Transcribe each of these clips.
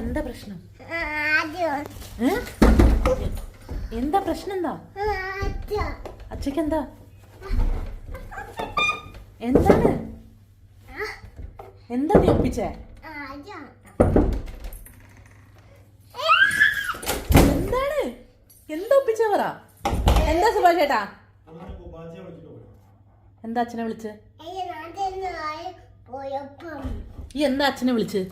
എന്താ പ്രശ്നം? എന്താ പ്രശ്നം എന്താ? അച്ഛക്ക് എന്താ എന്താണ്? എന്താ നീ ഒപ്പിച്ചേ? എന്താണ്? എന്താ ഒപ്പിച്ച പറ. എന്താ സുഭാഷ് ചേട്ടാ? എന്താ അച്ഛനെ വിളിച്ച്? ഈ എന്താ അച്ഛനെ വിളിച്ച്?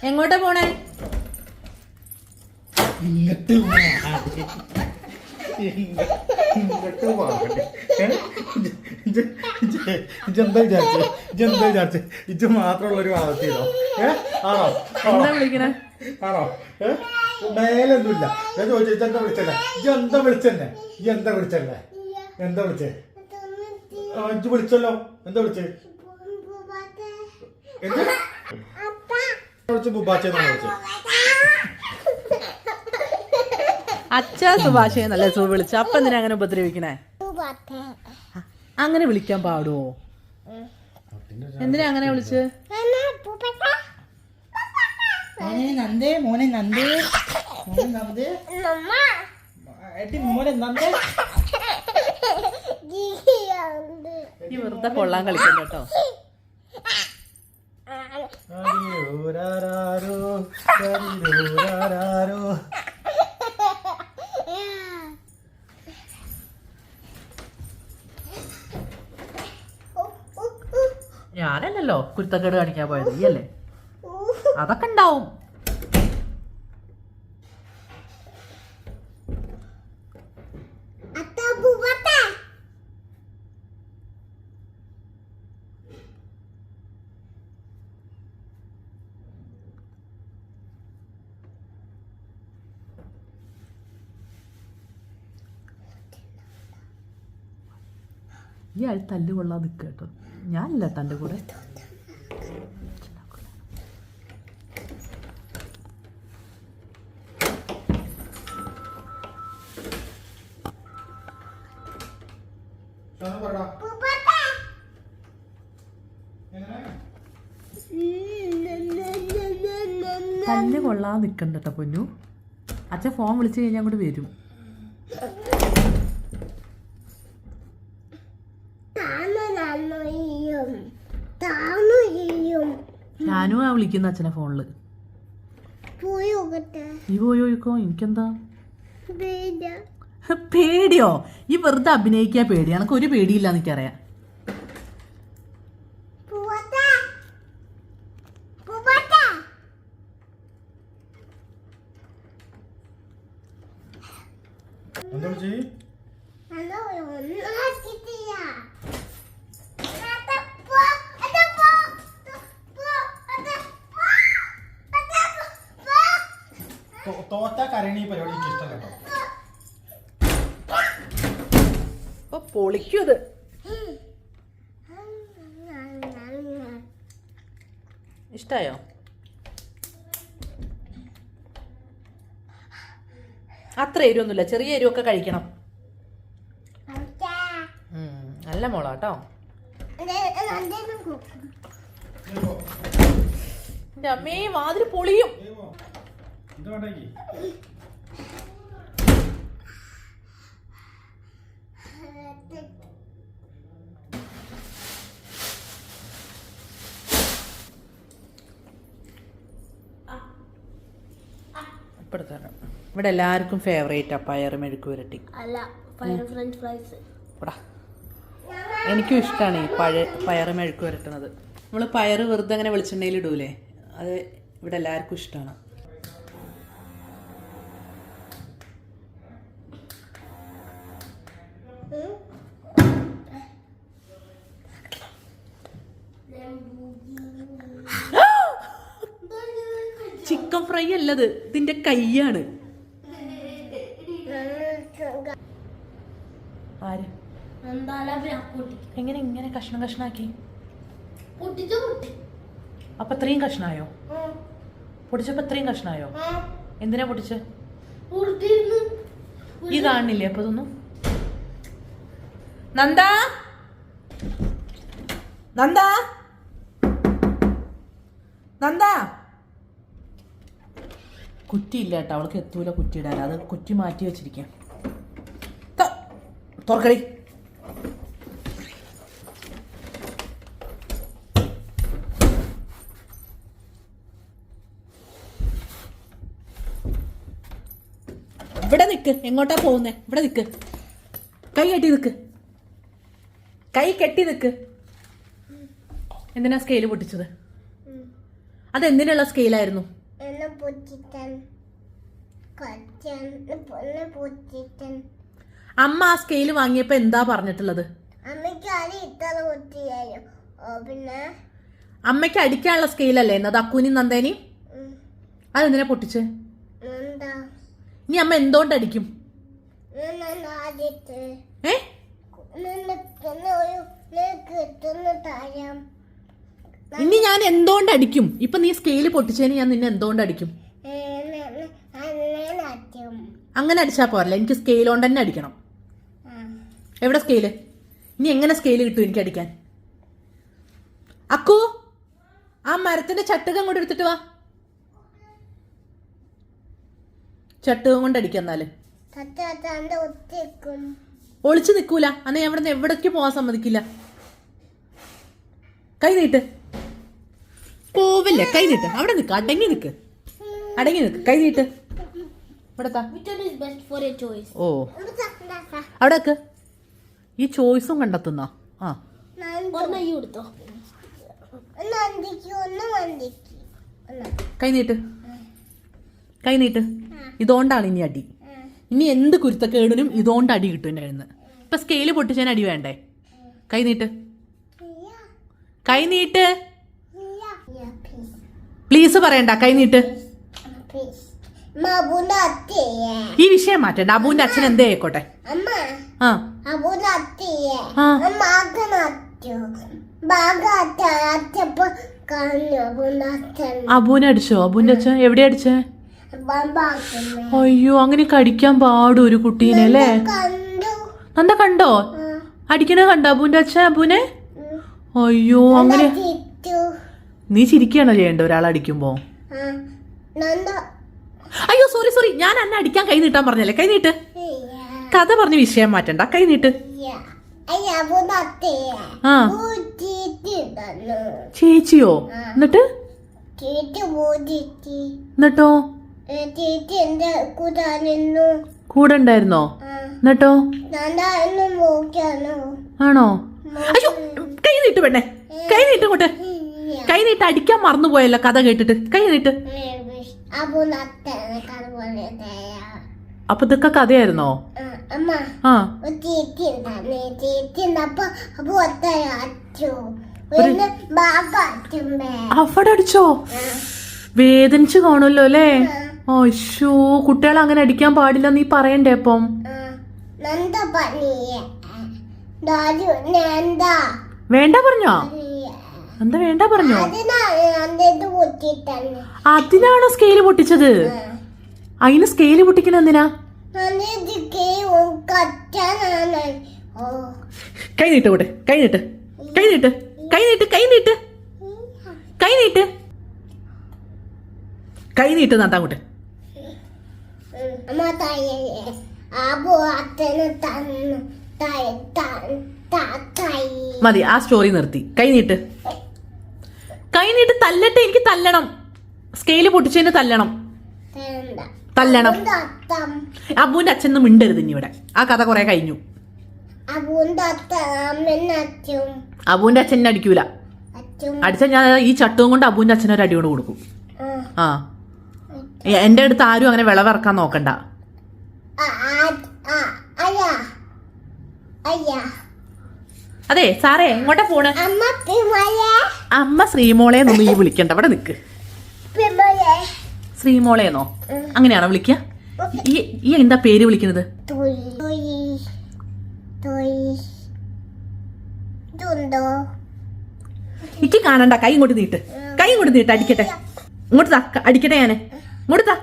എങ്ങോട്ടാ പോണേ? ഇങ്ങട്ട് ഇങ്ങട്ട് വാടി. ഇജ്ജെന്താ വിചാരിച്ചേ ഇജ്ജെന്താ വിചാരിച്ചേ ഇജ്ജ് മാത്രമുള്ള ഒരു ഭാഗത്തിനോ ഏ? ആണോ? എന്താ വിളിക്കണേ? ആണോ? ഏ? മേലൊന്നുമില്ല. ഞാൻ ചോദിച്ചു എന്താ വിളിച്ചല്ലേ എന്താ വിളിച്ചെന്നെ എന്താ വിളിച്ചല്ലേ എന്താ വിളിച്ചേ? ആ, വിളിച്ചല്ലോ. എന്താ വിളിച്ചേ? എന്താ? വിളിച്ചു അപ്പ വിളിച്ച്? ബുബാച്ചെന്നാണ് വിളിച്ചത് അച്ഛ സുഭാഷ് എന്നല്ലേ സു വിളിച്ച? അപ്പൊ എന്തിനാ അങ്ങനെ ഉപദ്രവിക്കണേ? അങ്ങനെ വിളിക്കാൻ പാടുവോ? എന്തിനാ അങ്ങനെ വിളിച്ച്? മോനെ നന്ദേ മോനെ നന്ദേ. മോനെ നന്ദേ. മോനെ ഈ വെറുതെ കൊള്ളാൻ കളിക്കും കേട്ടോ. ഞാനല്ലല്ലോ കുരുത്തക്കേട് കാണിക്കാൻ പോയത് ഈ അല്ലേ അതൊക്കെ ഉണ്ടാവും. ഇയാൾ പുപത്ത ഈ ആൾ തല്ല് കൊള്ളാൻ നിൽക്കുക കേട്ടോ. ഞാനില്ല തന്റെ കൂടെ? തല്ല് കൊള്ളാൻ നിൽക്കണ്ട കേട്ടോ പൊന്നു അച്ഛൻ ഫോൺ വിളിച്ചു കഴിഞ്ഞാൽ അങ്ങോട്ട് വരും താന്നു നന്നു ചെയ്യും താന്നു ചെയ്യും ആ വിളിക്കുന്ന അച്ഛനെ ഫോണിൽ. പോയി നീ പോയോക്കോ എനിക്കെന്താ? വേണ്ട പേടിയോ? ഈ വെറുതെ അഭിനയിക്കാൻ പേടി എനക്ക് ഒരു പേടിയില്ല എനിക്കറിയാം. ഇഷ്ടായോ? അത്ര എരിവൊന്നുമില്ല. ചെറിയ എരിവൊക്കെ കഴിക്കണം. നല്ല മോളാ കേട്ടോ എന്റെ അമ്മേ മാതിരി പൊളിയും. ഏവോ, എന്താ ഇവിടെ എല്ലാവർക്കും ഫേവറേറ്റ് ആ പയർ മെഴുക്ക് പുരട്ടി. അല്ല ഫയർ ഫ്രഞ്ച് ഫ്രൈസ് ഇവിടെ എനിക്കും ഇഷ്ടമാണ് ഈ പഴ പയർ മെഴുക്ക് പുരട്ടുന്നത്. നമ്മൾ പയർ വെറുതെ അങ്ങനെ വെളിച്ചെണ്ണയിൽ ഇടൂലേ? അത് ഇവിടെ എല്ലാവർക്കും ഇഷ്ടമാണ് ചിക്കൻ ഫ്രൈ അല്ലത് ഇതിന്റെ കൈയാണ്. ആര്? എങ്ങനെ ഇങ്ങനെ കഷ്ണം കഷ്ണാക്കി? അപ്പൊ ഇത്രയും കഷ്ണായോ? പൊടിച്ചപ്പോ ഇത്രയും കഷ്ണായോ? എന്തിനാ പൊടിച്ച് ഈ കാണുന്നില്ലേ അപ്പൊ ഇതൊന്നും? നന്ദാ? നന്ദാ? നന്ദ? കുറ്റി ഇല്ല കേട്ടോ. അവൾക്ക് എത്തൂല കുറ്റി ഇടാൻ അത് കുറ്റി മാറ്റി വെച്ചിരിക്കാം. തുറക്കടി. ഇവിടെ നിൽക്ക് എങ്ങോട്ടാ പോകുന്നേ? ഇവിടെ നിൽക്ക് കൈ കെട്ടി നിൽക്ക് കൈ കെട്ടി നിൽക്ക് എന്തിനാ സ്കെയിൽ പൊട്ടിച്ചത്? അതെന്തിനുള്ള സ്കെയിലായിരുന്നു പൊച്ചിട്ടൻ കൊച്ചൻ എന്നെ പൊച്ചിട്ടൻ. അമ്മ ആ സ്കെയിൽ വാങ്ങിയപ്പോ എന്താ പറഞ്ഞിട്ടുള്ളത്? അമ്മയ്ക്ക് ഇത്ര പിന്നെ? അമ്മയ്ക്ക് അടിക്കാനുള്ള സ്കെയിലല്ലേ എന്നത് അക്കൂനി നന്ദേനി? അതെന്തിനാ പൊട്ടിച്ച്? ഇനി അമ്മ എന്തുകൊണ്ട് അടിക്കും? ഏ? കിട്ടുന്ന തരാം ഇനി ഞാൻ എന്തുകൊണ്ട് അടിക്കും? ഇപ്പൊ നീ സ്കെയിൽ പൊട്ടിച്ചതിന് ഞാൻ നിന്നെ എന്തുകൊണ്ട് അടിക്കും? അങ്ങനെ അടിച്ചാ പോരല്ല? എനിക്ക് സ്കെയിൽ കൊണ്ട് തന്നെ അടിക്കണം. എവിടെ സ്കെയിൽ ഇനി എങ്ങനെ സ്കെയിൽ കിട്ടും എനിക്ക് അടിക്കാൻ? അക്കു ആ മരത്തിന്റെ ചട്ടുകം അങ്ങോട്ട് എടുത്തിട്ട് വാ. ചട്ടുകം കൊണ്ട് അടിക്കാം എന്നാൽ. ഒളിച്ചു നിൽക്കൂല. അന്ന് എവിടെ നിന്ന് എവിടേക്ക് പോവാൻ സമ്മതിക്കില്ല. കൈ നീട്ട്. പോവില്ലേ കൈ നീട്ട്. അവിടെ നിൽക്ക് അടങ്ങി നിൽക്ക് അടങ്ങി നിൽക്ക് കൈ നീട്ട്? ഓ. അവിടെ നിൽക്ക് ഈ ചോയ്സും കണ്ടെത്തുന്ന? ആ. കൈ നീട്ട്. കൈ നീട്ട്. ഇതുകൊണ്ടാണ് ഇനി അടി. ഇനി എന്ത് കുരുത്തക്കേടിനും ഇതുകൊണ്ട് അടി കിട്ടും എന്റെ കയ്യിൽ നിന്ന്. ഇപ്പൊ സ്കെയിൽ പൊട്ടിച്ചാൻ അടി വേണ്ടേ? കൈ നീട്ട്. കൈ നീട്ട്. പ്ലീസ് പറയണ്ട കൈനീട്ട് ഈ വിഷയം മാറ്റണ്ട. അബുവിന്റെ അച്ഛൻ എന്തേ ആയിക്കോട്ടെ? ആ. അബുവിനെ അടിച്ചോ? അബുവിന്റെ അച്ഛൻ എവിടെ അടിച്ചേ? അയ്യോ അങ്ങനെ കടിക്കാൻ പാടും ഒരു കുട്ടീനെ അല്ലേ? കണ്ടു നന്ദ കണ്ടോ? അടിക്കണ കണ്ടോ അബുവിന്റെ അച്ഛൻ അബുവിനെ? അയ്യോ അങ്ങനെ നീ ചിരിക്കുകയാണോ ചെയ്യേണ്ടത് ഒരാൾ അടിക്കുമ്പോ? നന്ദ. അയ്യോ സോറി സോറി ഞാൻ അന്നെ അടിക്കാൻ കൈ നീട്ടാൻ പറഞ്ഞല്ലേ? കൈ നീട്ട്. കഥ പറഞ്ഞ് വിഷയം മാറ്റണ്ട. കൈ നീട്ട്. ആ. ചേച്ചിയോ? എന്നിട്ട്? എന്നിട്ടോ? കൂടെ ഉണ്ടായിരുന്നോ? എന്നിട്ടോ? ആണോ? അയ്യോ കൈ നീട്ട് പെണ്ണേ. കൈ നീട്ട് കൈ നീട്ട് അടിക്കാൻ മറന്നുപോയല്ലോ കഥ കേട്ടിട്ട്. കൈ നീട്ട് അപ്പൊ ഇതൊക്കെ കഥയായിരുന്നോ? ആ അവിടെ അടിച്ചോ? വേദനിച്ചു കാണുമല്ലോ അല്ലേ? അയ്യോ കുട്ടികൾ അങ്ങനെ അടിക്കാൻ പാടില്ല നീ പറയണ്ടേ അപ്പം? വേണ്ട പറഞ്ഞോ? എന്താ വേണ്ട പറഞ്ഞോ? അതിനാണ് സ്കെയിൽ പൊട്ടിച്ചത്? അതിന് സ്കെയിൽ പൊട്ടിക്കണ എന്തിനാ? കൈ നീട്ട് കൂടെ കൈ നീട്ട് കൈ നീട്ട് കൈ നീട്ട് കൈ നീട്ട്. കൈ നീട്ട്. കൈ നീട്ട് നട്ടാ തൈ മതി ആ സ്റ്റോറി നിർത്തി. കൈ നീട്ട്. കൈ നീട്ട് തല്ലട്ടെ എനിക്ക് തല്ലണം. സ്കെയിൽ പൊട്ടിച്ചതിന് തല്ലണം. തല്ലണം. അബുവിന്റെ അച്ഛൻ മിണ്ടരുത് ഇനി ഇവിടെ. ആ കഥ കുറെ കഴിഞ്ഞു. അബുവിന്റെ അച്ഛനെ അടിക്കൂല. അടിച്ച ഞാൻ ഈ ചട്ടവും കൊണ്ട് അബുവിന്റെ അച്ഛനെ ഒരു അടിയോട് കൊടുക്കും. ആ, എന്റെ അടുത്ത് ആരും അങ്ങനെ വിളവിറക്കാൻ നോക്കണ്ട. അയ്യാ. അതെ സാറേ എങ്ങോട്ടാ പോണ്? അമ്മ ശ്രീമോളെ. എന്നൊന്നും ഈ വിളിക്കണ്ട. അവിടെ നിക്ക്. ശ്രീമോളേന്നോ? അങ്ങനെയാണോ വിളിക്കുക ഈ ഈ എന്താ പേര് വിളിക്കുന്നത്? ഇക്ക് കാണണ്ട. കൈ ഇങ്ങോട്ട് നീട്ട്. കൈ ഇങ്ങോട്ട് നീട്ട് അടിക്കട്ടെ. ഇങ്ങോട്ട് താ. അടിക്കട്ടെ ഞാൻ. ഇങ്ങോട്ട് താ.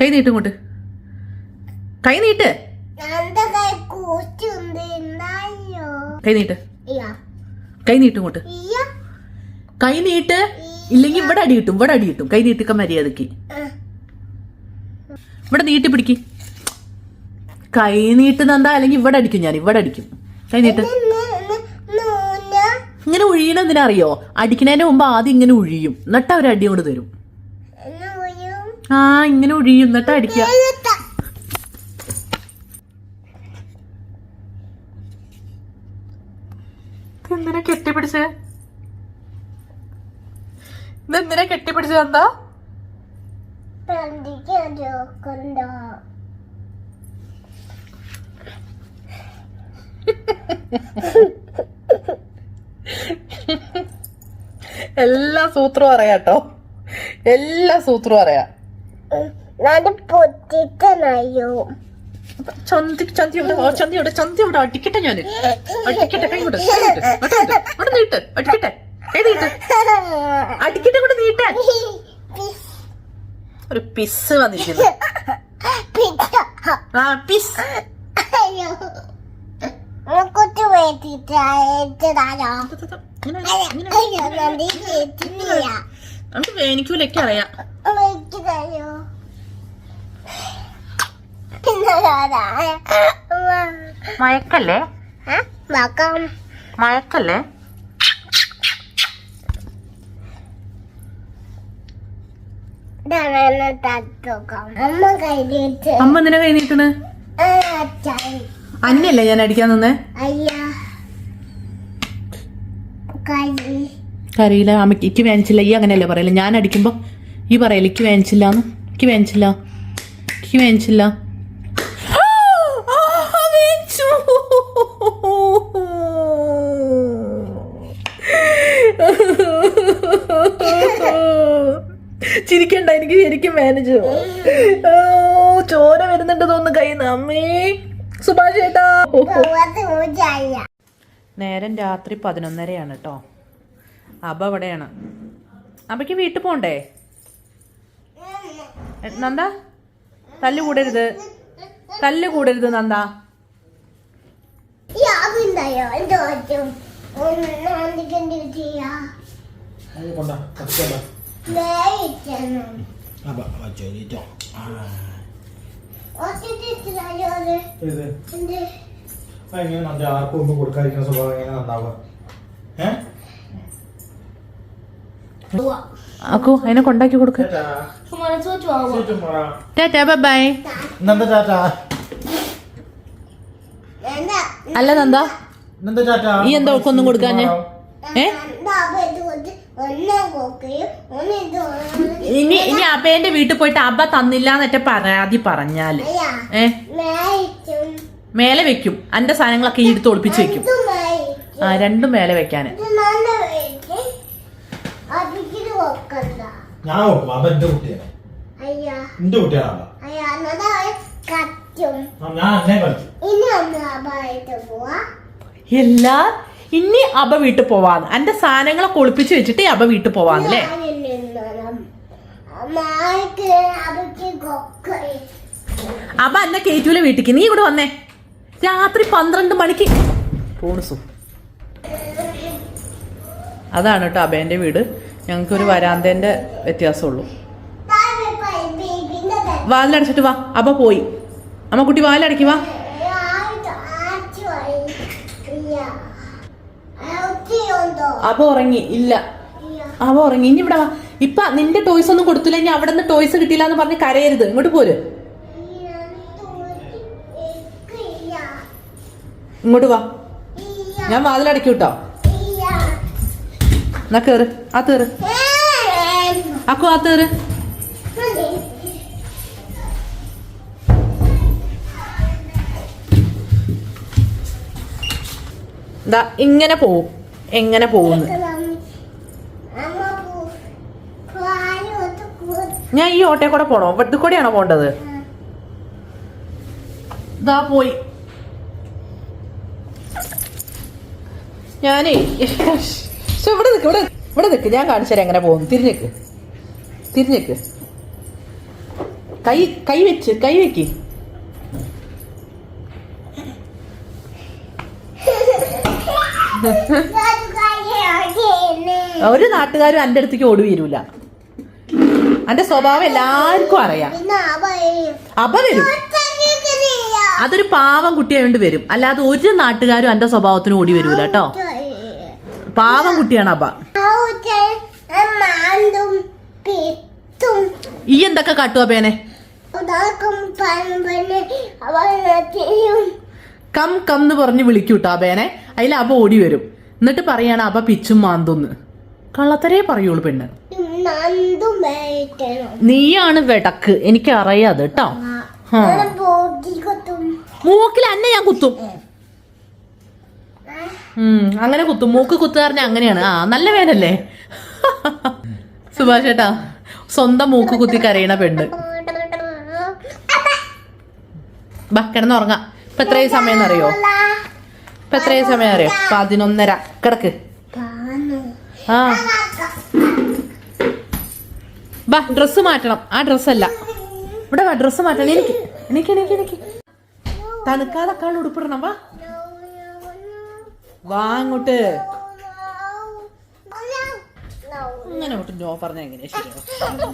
കൈ നീട്ട് ഇങ്ങോട്ട്. കൈ നീട്ട്. കൈനീട്ട് കൈ നീട്ട്. ഇയ്യ. കൈ നീട്ട് ഇങ്ങോട്ട്. കൈ നീട്ട്. ഇല്ലെങ്കിൽ ഇവിടെ അടി കിട്ടും ഇവിടെ അടി കിട്ടും. കൈ നീട്ടിക്ക മര്യാദയ്ക്ക് ഇവിടെ നീട്ടി പിടിക്ക്. കൈ നീട്ടുന്നെന്താ അല്ലെങ്കിൽ ഇവിടെ അടിക്കും ഞാൻ ഇവിടെ അടിക്കും. കൈ നീട്ട്. നൂന ഇങ്ങനെ ഒഴിയണം എന്തിനറിയോ? അടിക്കുന്നതിന് അടിക്കണതിന് മുമ്പ് ആദ്യം ഇങ്ങനെ ഒഴിയും എന്നിട്ട് അവർ അടി കൊണ്ട് തരും. ആ ഇങ്ങനെ ഒഴിയും എന്നിട്ട് അടിക്കുക എന്തിനാ കെട്ടിപ്പിടിച്ച്? ഇതെന്തിനാ കെട്ടിപ്പിടിച്ചത് എന്താ തണ്ടിക്ക് ചോക്കുണ്ടോ എല്ലാ സൂത്രവും അറിയാട്ടോ എല്ലാ സൂത്രവും അറിയാം. പൊട്ടിട്ടനായോ ചന്തി ചന്തി ഇവിടെ ചന്തി ഇവിടെ ചന്തി ഇവിടെ അടിക്കട്ടെ ഞാൻ അടിക്കട്ടെ കൈ കൊണ്ട്. അങ്ങോട്ട് നീട്ട്, അടിക്കട്ടെ. കൈ നീട്ട്. അടിക്കട്ടെ കൂടെ നീട്ടാൻ ഒരു പിസ് വന്നിരിക്കുന്നു. ആ പിസ്. നമുക്ക് വേനിക്കൂലൊക്കെ അറിയാം. മയക്കല്ലേ? മയക്കല്ലേ? അമ്മ എന്തിനാ കൈ നീട്ടണ് അന്നല്ലേ ഞാൻ അടിക്കാൻ നിന്നേ? കരയില്ല അമ്മയ്ക്ക് എനിക്ക് വേനിച്ചില്ല. ഈ അങ്ങനെയല്ലേ പറയല്ലേ ഞാൻ അടിക്കുമ്പോ ഈ പറയൽ എനിക്ക് വേനിച്ചില്ല എനിക്ക് വേനിച്ചില്ല. എനിക്ക് വേനിച്ചില്ല. ചിരിക്കണ്ട എനിക്ക് ശരിക്കും മാനേജ് ചോര വരുന്നുണ്ട് തോന്നുന്നു കയ്യിൽ അമ്മേ സുഭാഷ് ചേട്ടാ. നേരം രാത്രി പതിനൊന്നരയാണ് കേട്ടോ അബ അവിടെയാണ്. അബയ്ക്ക് വീട്ടിൽ പോണ്ടേ? നന്ദ? തല്ല് കൂടരുത്. തല്ല് കൂടരുത് നന്ദ. ചെയ്യാ അപ്പൊ എന്ത് എങ്ങനെ നന്ദി ആർക്കും ഒന്നും കൊടുക്കാതിരിക്കുന്ന സ്വഭാവം എങ്ങനെ നന്നാവുക അക്കു അതിനെ കൊണ്ടാക്കി കൊടുക്ക ടാറ്റാ ബൈ നന്ദ ടാറ്റ അല്ല നന്ദ നന്ദ ടാറ്റ ഈ എന്താ ഒന്നും കൊടുക്കാഞ്ഞേ ഏ ഇനി ഇനി അബേന്റെ വീട്ടിൽ പോയിട്ട് അബ തന്നില്ല എന്നൊക്കെ പരാതി പറഞ്ഞാൽ. ഏ? മേലെ വെക്കും. അന്റെ സാധനങ്ങളൊക്കെ ഈ എടുത്ത് ഒളിപ്പിച്ച് വെക്കും. ആ രണ്ടും മേലെ വെക്കാന്. ഞാൻ എന്റെ കുട്ടിയാണ്. എന്റെ കുട്ടിയാണ് എല്ലാ ഇനി അബ വീട്ടിൽ പോവാന്ന്. എന്റെ സാധനങ്ങളൊക്കെ ഒളിപ്പിച്ച് വെച്ചിട്ട് അബ വീട്ടിൽ പോവാന്നല്ലേ? അബ എന്നെ കേറ്റൂല വീട്ടിക്ക്? നീ ഇവിടെ വന്നേ. രാത്രി പന്ത്രണ്ട് മണിക്ക്. പോണസു അതാണ് കേട്ടോ അബേന്റെ വീട്. ഞങ്ങൾക്ക് ഒരു വരാന്തേന്റെ വ്യത്യാസമുള്ളൂ. വാതിലടച്ചിട്ട് വാ. അബ പോയി. അമ്മ കുട്ടി വാതിലടക്കി വാ. അബ ഉറങ്ങി ഇല്ല. അവ ഉറങ്ങി. ഇനി ഇവിടെ ഇപ്പൊ നിന്റെ ടോയ്സ് ഒന്നും കൊടുത്തില്ല. ഇനി അവിടെ നിന്ന് ടോയ്സ് കിട്ടിയില്ല എന്ന് പറഞ്ഞ് കരയരുത്. ഇങ്ങോട്ട് പോര്. ഇങ്ങോട്ട് വാ. ഞാൻ വാതിലടക്കി കേട്ടോ എന്നാ കേറ്. ആ തേറ് അക്കു ആ തേറ് ഇങ്ങനെ പോവും. എങ്ങനെ പോകുന്നു? ഞാൻ ഈ ഓട്ടോ കൂടെ പോണോ? ഇത് കൂടെയാണോ പോണ്ടത്? ദാ പോയി. ഞാനേ ഇവിടെ നിൽക്ക് ഇവിടെ ഇവിടെ നിൽക്ക് ഞാൻ കാണിച്ചു തരാം എങ്ങനെ പോകുന്നു. തിരിഞ്ഞേക്ക് തിരിഞ്ഞേക്ക് കൈ കൈ വെച്ച് കൈ വെക്ക്. ഒരു നാട്ടുകാരും എന്റെ അടുത്തേക്ക് ഓടി വരൂല. എന്റെ സ്വഭാവം എല്ലാവർക്കും അറിയാം. പിന്നെ അവയും അപ വരും. അതൊരു പാവം കുട്ടിയായോണ്ട് വരും. അല്ലാതെ ഒരു നാട്ടുകാരും എന്റെ സ്വഭാവത്തിന് ഓടി വരൂല കേട്ടോ. പാവം കുട്ടിയാണ് പിത്തും. ഈ എന്തൊക്കെ കാട്ടുവാ പേനെ? കം കം എന്ന് പറഞ്ഞ് വിളിക്കൂട്ടോ അബേനെ അതിൽ അബ ഓടി വരും. എന്നിട്ട് പറയാണ് അപ്പൊ പിച്ചും മാന്തുന്ന്. കള്ളത്തരേ പറയുള്ളൂ പെണ്ണ്. നീയാണ് വെടക്ക്. എനിക്ക് അറിയാത് കേട്ടോ മൂക്കിൽ അന്നെ ഞാൻ കുത്തും. അങ്ങനെ കുത്തും. മൂക്ക് കുത്തുകാരനെ അങ്ങനെയാണ്. ആ നല്ല പേരല്ലേ സുഭാഷ് ഏട്ടാ സ്വന്തം മൂക്ക് കുത്തി കരയണ പെണ്ണ്. ബാ കിടന്നുറങ്ങാം. ഇപ്പൊ എത്രയും സമയം എന്നറിയോ ഇപ്പൊ എത്രയും സമയം അറിയോ? പതിനൊന്നര. കിടക്ക്. ആ. ബാ ഡ്രസ്സ് മാറ്റണം. ആ ഡ്രസ്സല്ല ഇവിടെ വാ ഡ്രസ്സ് മാറ്റണം. എനിക്ക് എനിക്ക് എനിക്ക് എനിക്ക് തണുക്കാതെ കാൾ ഉടുപ്പിടണം. വാ. വാ അങ്ങോട്ട്. അങ്ങനെ അങ്ങോട്ട് നോ പറഞ്ഞ എങ്ങനെയാ ശരിയാവും?